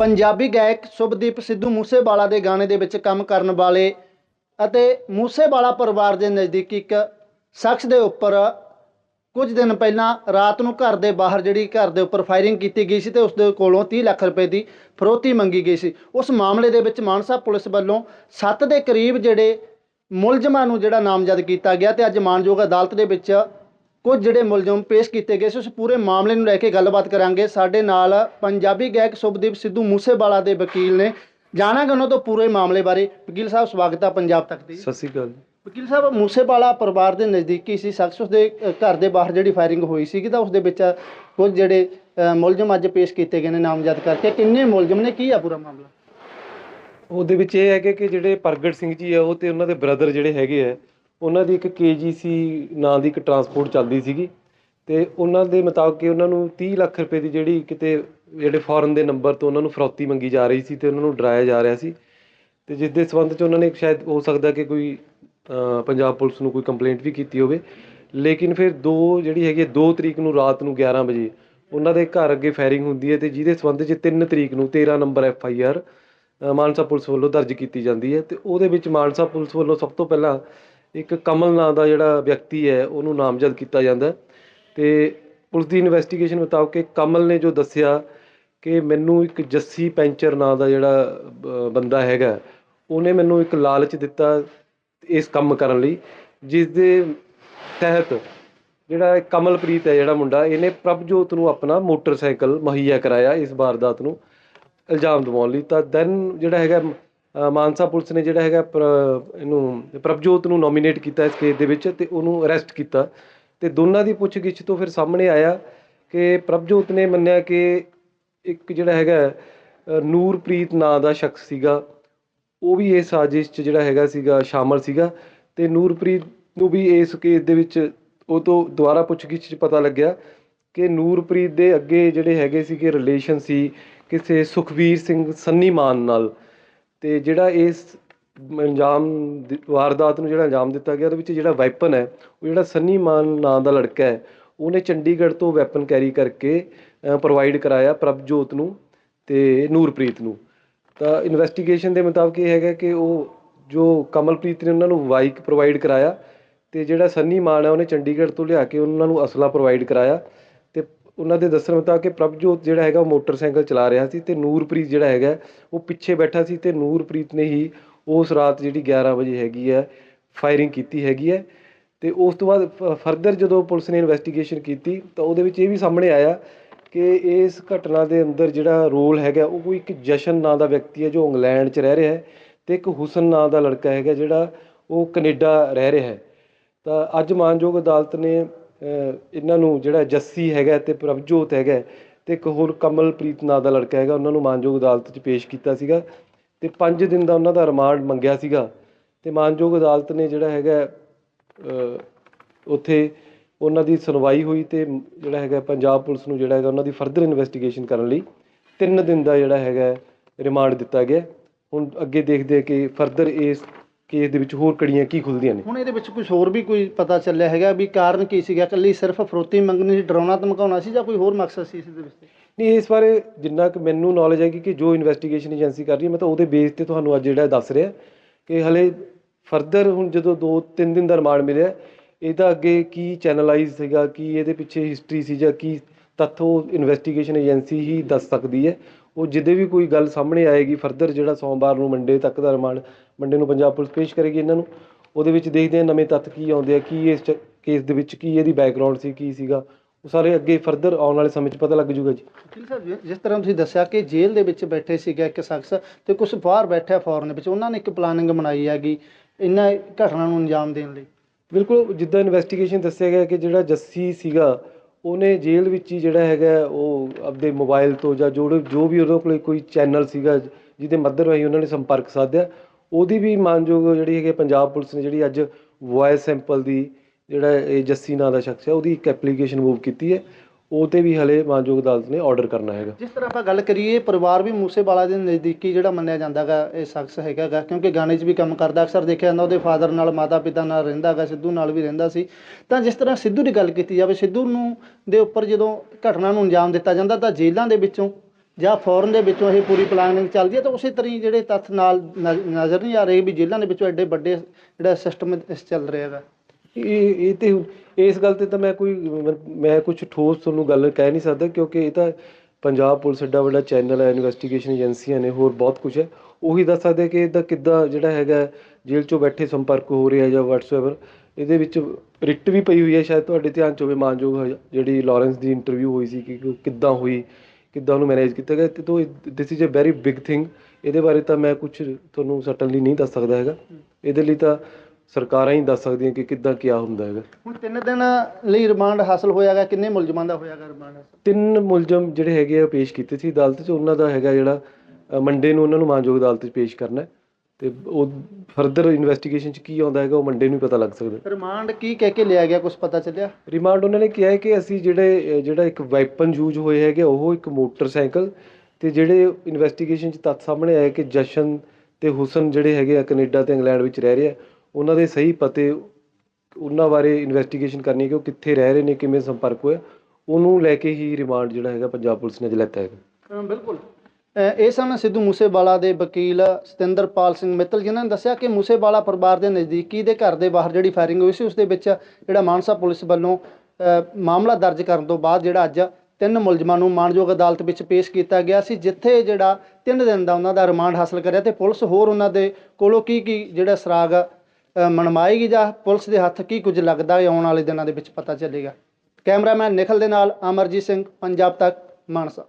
ਪੰਜਾਬੀ ਗਾਇਕ ਸੁਭਦੀਪ ਸਿੱਧੂ ਮੂਸੇਵਾਲਾ ਦੇ ਗਾਣੇ ਦੇ ਵਿੱਚ ਕੰਮ ਕਰਨ ਵਾਲੇ ਅਤੇ ਮੂਸੇਵਾਲਾ ਪਰਿਵਾਰ ਦੇ ਨਜ਼ਦੀਕ ਇੱਕ ਸ਼ਖਸ ਦੇ ਉੱਪਰ ਕੁਝ ਦਿਨ ਪਹਿਲਾਂ ਰਾਤ ਨੂੰ ਘਰ ਦੇ ਬਾਹਰ ਜਿਹੜੀ ਘਰ ਦੇ ਉੱਪਰ ਫਾਇਰਿੰਗ ਕੀਤੀ ਗਈ ਸੀ ਤੇ ਉਸ ਦੇ ਕੋਲੋਂ 30 ਲੱਖ ਰੁਪਏ ਦੀ ਫਰੋਤੀ ਮੰਗੀ ਗਈ ਸੀ। ਉਸ ਮਾਮਲੇ ਦੇ ਵਿੱਚ ਮਾਨਸਾ ਪੁਲਿਸ ਵੱਲੋਂ 7 ਦੇ ਕਰੀਬ ਜਿਹੜੇ ਮੁਲਜ਼ਮਾਂ ਨੂੰ ਜਿਹੜਾ ਨਾਮਜ਼ਦ ਕੀਤਾ ਗਿਆ ਤੇ ਅੱਜ ਮਾਨਯੋਗ ਅਦਾਲਤ ਦੇ ਵਿੱਚ ਕੁਝ ਜਿਹੜੇ ਮੁਲਜ਼ਮ ਪੇਸ਼ ਕੀਤੇ ਗਏ ਸੀ ਉਸ ਪੂਰੇ ਮਾਮਲੇ ਨੂੰ ਲੈ ਕੇ ਗੱਲਬਾਤ ਕਰਾਂਗੇ। ਸਾਡੇ ਨਾਲ ਪੰਜਾਬੀ ਗਾਇਕ ਸੁਭਦੀਪ ਸਿੱਧੂ ਮੂਸੇਵਾਲਾ ਦੇ ਵਕੀਲ ਨੇ। ਜਾਣਾਂਗੇ ਉਹਨਾਂ ਤੋਂ ਪੂਰੇ ਮਾਮਲੇ ਬਾਰੇ। ਵਕੀਲ ਸਾਹਿਬ ਸਵਾਗਤ ਹੈ ਪੰਜਾਬ ਤੱਕ ਦੀ। ਸਤਿ ਸ਼੍ਰੀ ਅਕਾਲ। ਵਕੀਲ ਸਾਹਿਬ ਮੂਸੇਵਾਲਾ ਪਰਿਵਾਰ ਦੇ ਨਜ਼ਦੀਕੀ ਸੀ। ਸ਼ਖਸ ਉਸਦੇ ਅ, ਘਰ ਦੇ ਬਾਹਰ ਜਿਹੜੀ ਫਾਇਰਿੰਗ ਹੋਈ ਸੀ ਤਾਂ ਉਸ ਦੇ ਵਿੱਚ ਕੁਝ ਜਿਹੜੇ ਮੁਲਜ਼ਮ ਅੱਜ ਪੇਸ਼ ਕੀਤੇ ਗਏ ਨੇ ਨਾਮਜ਼ਦ ਕਰਕੇ। ਕਿੰਨੇ ਮੁਲਜ਼ਮ ਨੇ? ਕੀ ਆ ਪੂਰਾ ਮਾਮਲਾ? ਉਹਦੇ ਵਿੱਚ ਇਹ ਹੈ ਕਿ ਕਿ ਜਿਹੜੇ ਪ੍ਰਗਟ ਸਿੰਘ ਜੀ ਆ ਉਹ ਤੇ ਉਹਨਾਂ ਦੇ ਬ੍ਰਦਰ ਜਿਹੜੇ ਹੈਗੇ ਆ ਉਹਨਾਂ ਦੀ ਇੱਕ ਕੇਜੀਸੀ ਨਾਂ ਦੀ ਇੱਕ ਟਰਾਂਸਪੋਰਟ ਚੱਲਦੀ ਸੀਗੀ ਤੇ ਉਹਨਾਂ ਦੇ ਮੁਤਾਬਕ ਉਹਨਾਂ ਨੂੰ 30 ਲੱਖ ਰੁਪਏ ਦੀ ਜਿਹੜੀ ਕਿਤੇ ਜਿਹੜੇ ਫੋਰਨ ਦੇ ਨੰਬਰ ਤੋਂ ਉਹਨਾਂ ਨੂੰ ਫਰੌਤੀ ਮੰਗੀ ਜਾ ਰਹੀ ਸੀ ਤੇ ਉਹਨਾਂ ਨੂੰ ਡਰਾਇਆ ਜਾ ਰਿਹਾ ਸੀ ਤੇ ਜਿਸ ਦੇ ਸਬੰਧ 'ਚ ਉਹਨਾਂ ਨੇ ਸ਼ਾਇਦ ਹੋ ਸਕਦਾ ਕਿ ਕੋਈ ਪੰਜਾਬ ਪੁਲਿਸ ਨੂੰ ਕੋਈ ਕੰਪਲੇਂਟ ਵੀ ਕੀਤੀ ਹੋਵੇ। ਲੇਕਿਨ ਫਿਰ ਦੋ ਜਿਹੜੀ ਹੈਗੀ 2 ਤਰੀਕ ਨੂੰ ਰਾਤ ਨੂੰ 11 ਵਜੇ ਉਹਨਾਂ ਦੇ ਘਰ ਅੱਗੇ ਫਾਇਰਿੰਗ ਹੁੰਦੀ ਹੈ ਤੇ ਜਿਹਦੇ ਸਬੰਧ 'ਚ 3 ਤਰੀਕ ਨੂੰ 13 number F I R Mansa police ਵੱਲੋਂ ਦਰਜ ਕੀਤੀ ਜਾਂਦੀ ਹੈ ਤੇ ਉਹਦੇ ਵਿੱਚ ਮਾਨਸਾ ਪੁਲਿਸ ਵੱਲੋਂ ਸਭ ਤੋਂ ਪਹਿਲਾਂ ਇੱਕ ਕਮਲ ਨਾਂ ਦਾ ਜਿਹੜਾ ਵਿਅਕਤੀ ਹੈ, ਉਹਨੂੰ ਨਾਮਜ਼ਦ ਕੀਤਾ ਜਾਂਦਾ ਹੈ। ਤੇ ਪੁਲਿਸ ਦੀ ਇਨਵੈਸਟੀਗੇਸ਼ਨ ਮੁਤਾਬਕ ਕਮਲ ਨੇ ਜੋ ਦੱਸਿਆ ਕਿ ਮੈਨੂੰ ਇੱਕ ਜੱਸੀ ਪੈਂਚਰ ਨਾਂ ਦਾ ਜਿਹੜਾ ਬੰਦਾ ਹੈਗਾ ਉਹਨੇ ਮੈਨੂੰ ਇੱਕ ਲਾਲਚ ਦਿੱਤਾ ਇਸ ਕੰਮ ਕਰਨ ਲਈ, ਜਿਸ ਦੇ ਤਹਿਤ ਜਿਹੜਾ ਕਮਲਪ੍ਰੀਤ ਹੈ, ਜਿਹੜਾ ਮੁੰਡਾ, ਇਹਨੇ ਪ੍ਰਭਜੋਤ ਨੂੰ ਆਪਣਾ ਮੋਟਰਸਾਈਕਲ ਮੁਹੱਈਆ ਕਰਾਇਆ ਇਸ ਵਾਰਦਾਤ ਨੂੰ ਇਲਜ਼ਾਮ ਦਿਵਾਉਣ ਲਈ। ਤਾਂ ਦੈਨ ਜਿਹੜਾ ਹੈਗਾ ਮਾਨਸਾ ਪੁਲਿਸ ਨੇ ਜਿਹੜਾ ਹੈਗਾ ਪ੍ਰ- ਇਹਨੂੰ ਪ੍ਰਭਜੋਤ ਨੂੰ ਨੋਮੀਨੇਟ ਕੀਤਾ ਇਸ ਕੇਸ ਦੇ ਵਿੱਚ ਤੇ ਉਹਨੂੰ ਅਰੈਸਟ ਕੀਤਾ। ਤੇ ਦੋਨਾਂ ਦੀ ਪੁੱਛਗਿੱਛ ਤੋਂ ਫਿਰ ਸਾਹਮਣੇ ਆਇਆ ਕਿ ਪ੍ਰਭਜੋਤ ਨੇ ਮੰਨਿਆ ਕਿ ਇੱਕ ਜਿਹੜਾ ਹੈਗਾ ਨੂਰਪ੍ਰੀਤ ਨਾਂ ਦਾ ਸ਼ਖਸ ਸੀਗਾ। ਉਹ ਵੀ ਇਸ ਸਾਜ਼ਿਸ਼ 'ਚ ਜਿਹੜਾ ਹੈਗਾ ਸੀਗਾ, ਸ਼ਾਮਲ ਸੀਗਾ। ਤੇ ਨੂਰਪ੍ਰੀਤ ਨੂੰ ਵੀ ਇਸ ਕੇਸ ਦੇ ਵਿੱਚ ਉਹ ਤੋਂ ਦੁਬਾਰਾ ਪੁੱਛਗਿੱਛ 'ਚ ਪਤਾ ਲੱਗਿਆ ਕਿ ਨੂਰਪ੍ਰੀਤ ਦੇ ਅੱਗੇ ਜਿਹੜੇ ਹੈਗੇ ਸੀਗੇ ਰਿਲੇਸ਼ਨ ਸੀ ਕਿਸੇ ਸੁਖਵੀਰ ਸਿੰਘ ਸੰਨੀ ਮਾਨ ਨਾਲ। ਅਤੇ ਜਿਹੜਾ ਇਸ ਅੰਜਾਮ ਦਿ- ਵਾਰਦਾਤ ਨੂੰ ਜਿਹੜਾ ਅੰਜਾਮ ਦਿੱਤਾ ਗਿਆ, ਉਹਦੇ ਵਿੱਚ ਜਿਹੜਾ ਵੈਪਨ ਹੈ, ਉਹ ਜਿਹੜਾ ਸੰਨੀ ਮਾਨ ਨਾਂ ਦਾ ਲੜਕਾ ਹੈ, ਉਹਨੇ ਚੰਡੀਗੜ੍ਹ ਤੋਂ ਵੈਪਨ ਕੈਰੀ ਕਰਕੇ ਪ੍ਰੋਵਾਈਡ ਕਰਾਇਆ ਪ੍ਰਭਜੋਤ ਨੂੰ ਅਤੇ ਨੂਰਪ੍ਰੀਤ ਨੂੰ। ਤਾਂ ਇਨਵੈਸਟੀਗੇਸ਼ਨ ਦੇ ਮੁਤਾਬਕ ਇਹ ਹੈਗਾ ਕਿ ਉਹ ਜੋ ਕਮਲਪ੍ਰੀਤ ਨੇ ਉਹਨਾਂ ਨੂੰ ਬਾਈਕ ਪ੍ਰੋਵਾਈਡ ਕਰਾਇਆ ਅਤੇ ਜਿਹੜਾ ਸੰਨੀ ਮਾਨ ਹੈ, ਉਹਨੇ ਚੰਡੀਗੜ੍ਹ ਤੋਂ ਲਿਆ ਕੇ ਉਹਨਾਂ ਨੂੰ ਅਸਲਾ ਪ੍ਰੋਵਾਈਡ ਕਰਾਇਆ। ਉਹਨਾਂ ਦੇ ਦੱਸਣ ਮੁਤਾਬਕ ਕਿ ਪ੍ਰਭਜੋਤ ਜਿਹੜਾ ਹੈਗਾ ਉਹ ਮੋਟਰਸਾਈਕਲ ਚਲਾ ਰਿਹਾ ਸੀ ਤੇ ਨੂਰਪ੍ਰੀਤ ਜਿਹੜਾ ਹੈਗਾ ਉਹ ਪਿੱਛੇ ਬੈਠਾ ਸੀ ਤੇ ਨੂਰਪ੍ਰੀਤ ਨੇ ਹੀ ਉਸ ਰਾਤ ਜਿਹੜੀ 11 ਵਜੇ ਹੈਗੀ ਹੈ ਫਾਇਰਿੰਗ ਕੀਤੀ ਹੈਗੀ ਹੈ। ਤੇ ਉਸ ਤੋਂ ਬਾਅਦ ਫਰਦਰ ਜਦੋਂ ਪੁਲਿਸ ਨੇ ਇਨਵੈਸਟੀਗੇਸ਼ਨ ਕੀਤੀ ਤਾਂ ਉਹਦੇ ਵਿੱਚ ਇਹ ਵੀ ਸਾਹਮਣੇ ਆਇਆ ਕਿ ਇਸ ਘਟਨਾ ਦੇ ਅੰਦਰ ਜਿਹੜਾ ਰੋਲ ਹੈਗਾ ਉਹ ਕੋਈ ਇੱਕ ਜਸ਼ਨ ਨਾਂ ਦਾ ਵਿਅਕਤੀ ਹੈ ਜੋ ਇੰਗਲੈਂਡ 'ਚ ਰਹਿ ਰਿਹਾ ਹੈ ਤੇ ਇੱਕ ਹੁਸਨ ਨਾਂ ਦਾ ਲੜਕਾ ਹੈਗਾ ਜਿਹੜਾ ਉਹ ਕੈਨੇਡਾ ਰਹਿ ਰਿਹਾ ਹੈ। ਤਾਂ ਅੱਜ ਮਾਨਯੋਗ ਅਦਾਲਤ ਨੇ ਇਹਨਾਂ ਨੂੰ ਜਿਹੜਾ ਜੱਸੀ ਹੈਗਾ ਤੇ ਪ੍ਰਭਜੋਤ ਹੈਗਾ ਤੇ ਇੱਕ ਹੋਰ ਕਮਲਪ੍ਰੀਤ ਨਾਂ ਦਾ ਲੜਕਾ ਹੈਗਾ, ਉਹਨਾਂ ਨੂੰ ਮਾਨਯੋਗ ਅਦਾਲਤ 'ਚ ਪੇਸ਼ ਕੀਤਾ ਸੀਗਾ ਤੇ 5 ਦਿਨ ਦਾ ਉਹਨਾਂ ਦਾ ਰਿਮਾਂਡ ਮੰਗਿਆ ਸੀਗਾ ਤੇ ਮਾਨਯੋਗ ਅਦਾਲਤ ਨੇ ਜਿਹੜਾ ਹੈਗਾ ਉੱਥੇ ਉਹਨਾਂ ਦੀ ਸੁਣਵਾਈ ਹੋਈ ਤੇ ਜਿਹੜਾ ਹੈਗਾ ਪੰਜਾਬ ਪੁਲਿਸ ਨੂੰ ਜਿਹੜਾ ਹੈਗਾ ਉਹਨਾਂ ਦੀ ਫਰਦਰ ਇਨਵੈਸਟੀਗੇਸ਼ਨ ਕਰਨ ਲਈ 3 ਦਿਨ ਦਾ ਜਿਹੜਾ ਹੈਗਾ ਰਿਮਾਂਡ ਦਿੱਤਾ ਗਿਆ। ਹੁਣ ਅੱਗੇ ਦੇਖਦੇ ਹਾਂ ਕਿ ਫਰਦਰ ਇਸ ਕੇਸ ਦੇ ਵਿੱਚ ਹੋਰ ਕੜੀਆਂ ਕੀ ਖੁੱਲਦੀਆਂ ਨੇ? ਹੁਣ ਇਹਦੇ ਵਿੱਚ ਕੁਝ ਹੋਰ ਵੀ ਕੋਈ ਪਤਾ ਚੱਲਿਆ ਹੈਗਾ ਵੀ ਕਾਰਨ ਕੀ ਸੀਗਾ? ਇਕੱਲੀ ਸਿਰਫ ਫਰੋਤੀ ਮੰਗਣੀ ਸੀ ਡਰਾਉਣਾ ਧਮਕਾਉਣਾ ਸੀ ਜਾਂ ਕੋਈ ਹੋਰ ਮਕਸਦ ਸੀ ਇਸ ਦੇ ਵਿੱਚ? ਨਹੀਂ ਇਸ ਬਾਰੇ ਜਿੰਨਾ ਕਿ ਮੈਨੂੰ ਨੌਲੇਜ ਹੈਗੀ ਕਿ ਜੋ ਇਨਵੈਸਟੀਗੇਸ਼ਨ ਏਜੰਸੀ ਕਰ ਰਹੀ ਹੈ ਮੈਂ ਤਾਂ ਉਹਦੇ ਬੇਸ ਤੇ ਤੁਹਾਨੂੰ ਅੱਜ ਜਿਹੜਾ ਦੱਸ ਰਿਹਾ ਕਿ ਹਲੇ ਫਰਦਰ ਹੁਣ ਜਦੋਂ 2-3 ਦਿਨ ਦਾ ਰਿਮਾਂਡ ਮਿਲਿਆ ਇਹਦਾ ਅੱਗੇ ਕੀ ਚੈਨਲਾਈਜ਼ ਸੀਗਾ ਕੀ ਇਹਦੇ ਪਿੱਛੇ ਹਿਸਟਰੀ ਸੀ ਜਾਂ ਕੀ ਤੱਥ ਉਹ ਇਨਵੈਸਟੀਗੇਸ਼ਨ ਏਜੰਸੀ ਹੀ ਦੱਸ ਸਕਦੀ ਹੈ। ਉਹ ਜਿੱਦੇ ਵੀ ਕੋਈ ਗੱਲ ਸਾਹਮਣੇ ਆਏਗੀ ਫਰਦਰ ਜਿਹੜਾ ਸੋਮਵਾਰ ਨੂੰ ਮੰਡੇ ਤੱਕ ਦਾ ਰਿਮਾਂਡ ਮੰਡੇ ਨੂੰ ਪੰਜਾਬ ਪੁਲਿਸ ਪੇਸ਼ ਕਰੇਗੀ ਇਹਨਾਂ ਨੂੰ ਉਹਦੇ ਵਿੱਚ ਦੇਖਦੇ ਹਾਂ ਨਵੇਂ ਤੱਥ ਕੀ ਆਉਂਦੇ ਆ ਕੀ ਇਸ ਕੇਸ ਦੇ ਵਿੱਚ ਕੀ ਇਹਦੀ ਬੈਕਗ੍ਰਾਉਂਡ ਸੀ ਕੀ ਸੀਗਾ ਉਹ ਸਾਰੇ ਅੱਗੇ ਫਰਦਰ ਆਉਣ ਵਾਲੇ ਸਮੇਂ 'ਚ ਪਤਾ ਲੱਗ ਜੂਗਾ ਜੀ। ਵਕੀਲ ਸਾਹਿਬ ਜਿਸ ਤਰ੍ਹਾਂ ਤੁਸੀਂ ਦੱਸਿਆ ਕਿ ਜੇਲ੍ਹ ਦੇ ਵਿੱਚ ਬੈਠੇ ਸੀਗਾ ਇੱਕ ਸ਼ਖਸ ਤੇ ਕੁਝ ਬਾਹਰ ਬੈਠਿਆ ਫੋਰਨ ਵਿੱਚ ਉਹਨਾਂ ਨੇ ਇੱਕ ਪਲਾਨਿੰਗ ਬਣਾਈ ਹੈਗੀ ਇਹਨਾਂ ਘਟਨਾ ਨੂੰ ਅੰਜਾਮ ਦੇਣ ਲਈ। ਬਿਲਕੁਲ ਜਿੱਦਾਂ ਇਨਵੈਸਟੀਗੇਸ਼ਨ ਦੱਸਿਆ ਗਿਆ ਕਿ ਜਿਹੜਾ ਜੱਸੀ ਸੀਗਾ ਉਹਨੇ ਜੇਲ੍ਹ ਵਿੱਚ ਹੀ ਜਿਹੜਾ ਹੈਗਾ ਉਹ ਆਪਦੇ ਮੋਬਾਈਲ ਤੋਂ ਜਾਂ ਜੋ ਜੋ ਵੀ ਉਹਦੇ ਕੋਲ ਕੋਈ ਚੈਨਲ ਸੀਗਾ, ਜਿਹਦੇ ਮੱਧਰ ਰਾਹੀਂ ਉਹਨਾਂ ਨੇ ਸੰਪਰਕ ਸਾਧਿਆ। ਉਹਦੀ ਵੀ ਮਾਨਯੋਗ ਜਿਹੜੀ ਹੈਗੀ ਪੰਜਾਬ ਪੁਲਿਸ ਨੇ ਜਿਹੜੀ ਅੱਜ ਵੌਇਸ ਸੈਂਪਲ ਦੀ ਜਿਹੜਾ ਇਹ ਜੱਸੀ ਨਾਂ ਦਾ ਸ਼ਖਸ ਹੈ, ਉਹਦੀ ਇੱਕ ਐਪਲੀਕੇਸ਼ਨ ਮੂਵ ਕੀਤੀ ਹੈ। ਉਹ ਤੇ ਵੀ ਹਲੇ ਮਾਨਯੋਗ ਅਦਾਲਤ ਨੇ ਆਰਡਰ ਕਰਨਾ ਹੈਗਾ। ਜਿਸ ਤਰ੍ਹਾਂ ਆਪਾਂ ਗੱਲ ਕਰੀਏ, ਪਰਿਵਾਰ ਵੀ ਮੂਸੇਵਾਲਾ ਦੇ ਨਜ਼ਦੀਕੀ ਜਿਹੜਾ ਮੰਨਿਆ ਜਾਂਦਾਗਾ ਇਹ ਸ਼ਖਸ ਹੈਗਾਗਾ ਕਿਉਂਕਿ ਗਾਣੇ 'ਚ ਵੀ ਕੰਮ ਕਰਦਾ। ਅਕਸਰ ਦੇਖਿਆ ਜਾਂਦਾ ਉਹਦੇ ਫਾਦਰ ਨਾਲ ਮਾਤਾ ਪਿਤਾ ਨਾਲ ਰਹਿੰਦਾਗਾ ਸਿੱਧੂ ਨਾਲ ਵੀ ਰਹਿੰਦਾ ਸੀ। ਤਾਂ ਜਿਸ ਤਰ੍ਹਾਂ ਸਿੱਧੂ ਦੀ ਗੱਲ ਕੀਤੀ ਜਾਵੇ, ਸਿੱਧੂ ਨੂੰ ਦੇ ਉੱਪਰ ਜਦੋਂ ਘਟਨਾ ਨੂੰ ਅੰਜਾਮ ਦਿੱਤਾ ਜਾਂਦਾ, ਤਾਂ ਜੇਲ੍ਹਾਂ ਦੇ ਵਿੱਚੋਂ ਜਾਂ ਫੋਰਨ ਦੇ ਵਿੱਚੋਂ ਇਹ ਪੂਰੀ ਪਲਾਨਿੰਗ ਚੱਲਦੀ ਹੈ। ਤਾਂ ਉਸੇ ਤਰ੍ਹਾਂ ਹੀ ਜਿਹੜੇ ਤੱਥ ਨਾਲ ਨਜ਼- ਨਜ਼ਰ ਨਹੀਂ ਆ ਰਹੇ ਵੀ ਜੇਲ੍ਹਾਂ ਦੇ ਵਿੱਚੋਂ ਐਡੇ ਵੱਡੇ ਜਿਹੜਾ ਸਿਸਟਮ ਚੱਲ ਰਿਹਾ ਹੈਗਾ। ਇਹ ਇਹ ਤੇ ਇਸ ਗੱਲ ਤੇ ਤਾਂ ਮੈਂ ਕੋਈ ਮ- ਕੁਝ ਠੋਸ ਤੁਹਾਨੂੰ ਗੱਲ ਕਹਿ ਨਹੀਂ ਸਕਦਾ ਕਿਉਂਕਿ ਇਹ ਤਾਂ ਪੰਜਾਬ ਪੁਲਿਸ ਏਡਾ ਵੱਡਾ ਚੈਨਲ ਹੈ ਇਨਵੈਸਟੀਗੇਸ਼ਨ ਏਜੰਸੀਆਂ ਨੇ ਹੋਰ ਬਹੁਤ ਕੁਝ ਹੈ। ਉਹੀ ਦੱਸ ਸਕਦੇ ਕਿ ਇਹਦਾ ਕਿੱਦਾਂ ਜਿਹੜਾ ਹੈਗਾ ਜੇਲ੍ਹ 'ਚੋਂ ਬੈਠੇ ਸੰਪਰਕ ਹੋ ਰਿਹਾ ਜਾਂ ਵਟਸਐਵਰ ਇਹਦੇ ਵਿੱਚ ਰਿਟ ਵੀ ਪਈ ਹੋਈ ਹੈ ਸ਼ਾਇਦ ਤੁਹਾਡੇ ਧਿਆਨ 'ਚ ਹੋਵੇ ਮਾਨਯੋਗ ਹ- ਜਿਹੜੀ ਲਾਰੈਂਸ ਦੀ ਇੰਟਰਵਿਊ ਹੋਈ ਸੀ ਕਿ ਕਿੱਦਾਂ ਹੋਈ ਕਿੱਦਾਂ ਉਹਨੂੰ ਮੈਨੇਜ ਕੀਤਾ ਗਿਆ ਤੇ ਤੋਂ this is a very big thing ਇਹਦੇ ਬਾਰੇ ਤਾਂ ਮੈਂ ਕੁਝ ਤੁਹਾਨੂੰ ਸਰਟਨਲੀ ਨਹੀਂ ਦੱਸ ਸਕਦਾ ਹੈਗਾ। ਇਹਦੇ ਲਈ ਤਾਂ ਸਰਕਾਰਾਂ ਹੀ ਦੱਸ ਸਕਦੀਆਂ ਕਿ ਕਿੱਦਾਂ ਕਿਆ ਹੁੰਦਾ ਹੈਗਾ। ਹੁਣ ਤਿੰਨ ਦਿਨ ਲਈ ਰਿਮਾਂਡ ਹਾਸਲ ਹੋਇਆਗਾ ਕਿੰਨੇ ਮੁਲਜ਼ਮਾਂ ਦਾ ਹੋਇਆਗਾ ਰਿਮਾਂਡ ਤਿੰਨ ਮੁਲਜ਼ਮ ਜਿਹੜੇ ਹੈਗੇ ਆ ਪੇਸ਼ ਕੀਤੇ ਸੀ ਅਦਾਲਤ 'ਚ। ਉਹਨਾਂ ਦਾ ਹੈਗਾ ਜਿਹੜਾ ਮੰਡੇ ਨੂੰ ਉਹਨਾਂ ਨੂੰ ਮਾਨਯੋਗ ਅਦਾਲਤ 'ਚ ਪੇਸ਼ ਕਰਨਾ ਹੈ। ਤੇ ਉਹ ਫਰਦਰ ਇਨਵੈਸਟੀਗੇਸ਼ਨ 'ਚ ਕੀ ਆਉਂਦਾ ਹੈਗਾ ਉਹ ਮੰਡੇ ਨੂੰ ਹੀ ਪਤਾ ਲੱਗ ਸਕਦਾ ਰਿਮਾਂਡ ਕੀ ਕਹਿ ਕੇ ਲਿਆ ਗਿਆ ਕੁਝ ਪਤਾ ਚੱਲਿਆ? ਰਿਮਾਂਡ ਉਹਨਾਂ ਨੇ ਕਿਹਾ ਹੈ ਕਿ ਅਸੀਂ ਜਿਹੜੇ ਜਿਹੜਾ ਇੱਕ ਵੈਪਨ ਯੂਜ਼ ਹੋਏ ਹੈਗੇ ਉਹ ਇੱਕ ਮੋਟਰਸਾਈਕਲ ਤੇ ਜਿਹੜੇ ਇਨਵੈਸਟੀਗੇਸ਼ਨ 'ਚ ਤੱਥ ਸਾਹਮਣੇ ਆਏ ਕਿ ਜਸ਼ਨ ਤੇ ਹੁਸਨ ਜਿਹੜੇ ਹੈਗੇ ਆ ਕੈਨੇਡਾ ਤੇ ਇੰਗਲੈਂਡ ਵਿੱਚ ਰਹਿ ਰਹੇ ਆ ਉਹਨਾਂ ਦੇ ਸਹੀ ਪਤੇ ਉਹਨਾਂ ਬਾਰੇ ਇਨਵੈਸਟੀਗੇਸ਼ਨ ਕਰਨੀ ਹੈ ਕਿ ਉਹ ਕਿੱਥੇ ਰਹਿ ਰਹੇ ਨੇ, ਕਿਵੇਂ ਸੰਪਰਕ ਹੋਇਆ, ਉਹਨੂੰ ਲੈ ਕੇ ਹੀ ਰਿਮਾਂਡ ਜਿਹੜਾ ਹੈਗਾ ਪੰਜਾਬ ਪੁਲਿਸ ਨੇ ਅੱਜ ਲੈਤਾ ਹੈਗਾ। ਬਿਲਕੁਲ। ਇਹ ਸਨ ਸਿੱਧੂ ਮੂਸੇਵਾਲਾ ਦੇ ਵਕੀਲ ਸਤਿੰਦਰਪਾਲ ਸਿੰਘ ਮਿੱਤਲ, ਜਿਨ੍ਹਾਂ ਨੇ ਦੱਸਿਆ ਕਿ ਮੂਸੇਵਾਲਾ ਪਰਿਵਾਰ ਦੇ ਨਜ਼ਦੀਕੀ ਦੇ ਘਰ ਦੇ ਬਾਹਰ ਜਿਹੜੀ ਫਾਇਰਿੰਗ ਹੋਈ ਸੀ ਉਸ ਦੇ ਵਿੱਚ ਜਿਹੜਾ ਮਾਨਸਾ ਪੁਲਿਸ ਵੱਲੋਂ ਮਾਮਲਾ ਦਰਜ ਕਰਨ ਤੋਂ ਬਾਅਦ ਜਿਹੜਾ ਅੱਜ ਤਿੰਨ ਮੁਲਜ਼ਮਾਂ ਨੂੰ ਮਾਣਯੋਗ ਅਦਾਲਤ ਵਿੱਚ ਪੇਸ਼ ਕੀਤਾ ਗਿਆ ਸੀ, ਜਿੱਥੇ ਜਿਹੜਾ ਤਿੰਨ ਦਿਨ ਦਾ ਉਹਨਾਂ ਦਾ ਰਿਮਾਂਡ ਹਾਸਲ ਕਰਿਆ ਤੇ ਪੁਲਿਸ ਹੋਰ ਉਹਨਾਂ ਦੇ ਕੋਲੋਂ ਕੀ ਕੀ ਜਿਹੜਾ ਸਰਾਗ ਮਨਮਾਏਗੀ ਜਾਂ ਪੁਲਿਸ ਦੇ ਹੱਥ ਕੀ ਕੁਝ ਲੱਗਦਾ ਹੈ ਆਉਣ ਵਾਲੇ ਦਿਨਾਂ ਦੇ ਵਿੱਚ ਪਤਾ ਚੱਲੇਗਾ। ਕੈਮਰਾਮੈਨ ਨਿਖਲ ਦੇ ਨਾਲ ਅਮਰਜੀਤ ਸਿੰਘ, ਪੰਜਾਬ ਤੱਕ, ਮਾਨਸਾ।